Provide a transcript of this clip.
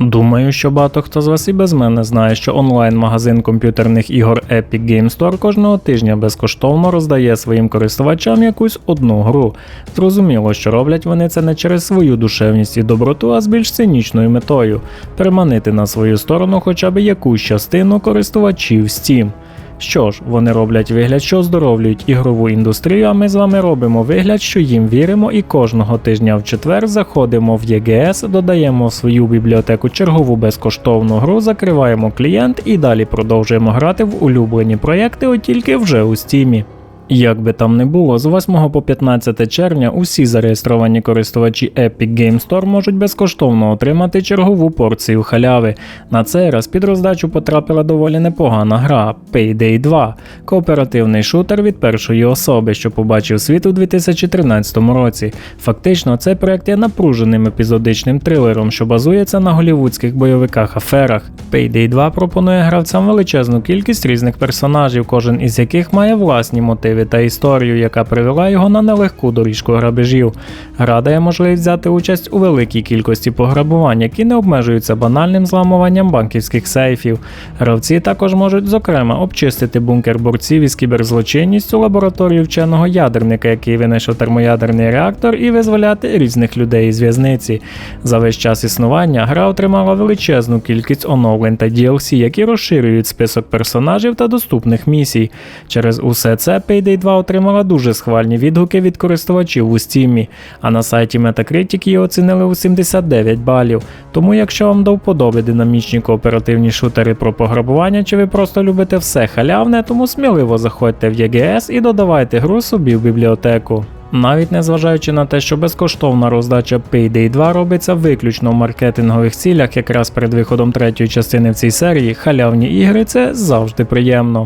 Думаю, що багато хто з вас і без мене знає, що онлайн-магазин комп'ютерних ігор Epic Game Store кожного тижня безкоштовно роздає своїм користувачам якусь одну гру. Зрозуміло, що роблять вони це не через свою душевність і доброту, а з більш цинічною метою переманити на свою сторону хоча б якусь частину користувачів Steam. Що ж, вони роблять вигляд, що оздоровлюють ігрову індустрію, а ми з вами робимо вигляд, що їм віримо, і кожного тижня в четвер заходимо в ЄГС, додаємо в свою бібліотеку чергову безкоштовну гру, закриваємо клієнт і далі продовжуємо грати в улюблені проєкти, от тільки вже у стімі. Як би там не було, з 8 по 15 червня усі зареєстровані користувачі Epic Game Store можуть безкоштовно отримати чергову порцію халяви. На цей раз під роздачу потрапила доволі непогана гра Payday 2, кооперативний шутер від першої особи, що побачив світ у 2013 році. Фактично, цей проект є напруженим епізодичним трилером, що базується на голівудських бойовиках аферах. Payday 2 пропонує гравцям величезну кількість різних персонажів, кожен із яких має власні мотиви та історію, яка привела його на нелегку доріжку грабежів. Гра дає можливість взяти участь у великій кількості пограбувань, які не обмежуються банальним зламуванням банківських сейфів. Гравці також можуть, зокрема, обчистити бункер борців із кіберзлочинністю лабораторію вченого ядерника, який винайшов термоядерний реактор, і визволяти різних людей із в'язниці. За весь час існування гра отримала величезну кількість оновлень та DLC, які розширюють список персонажів та доступних місій. Через усе це Payday 2 отримала дуже схвальні відгуки від користувачів у Steam, а на сайті Metacritic її оцінили у 79 балів. Тому, якщо вам до вподоби динамічні кооперативні шутери про пограбування, чи ви просто любите все халявне, тому сміливо заходьте в ЄГС і додавайте гру собі в бібліотеку. Навіть незважаючи на те, що безкоштовна роздача Payday 2 робиться виключно в маркетингових цілях, якраз перед виходом третьої частини в цій серії, халявні ігри це завжди приємно.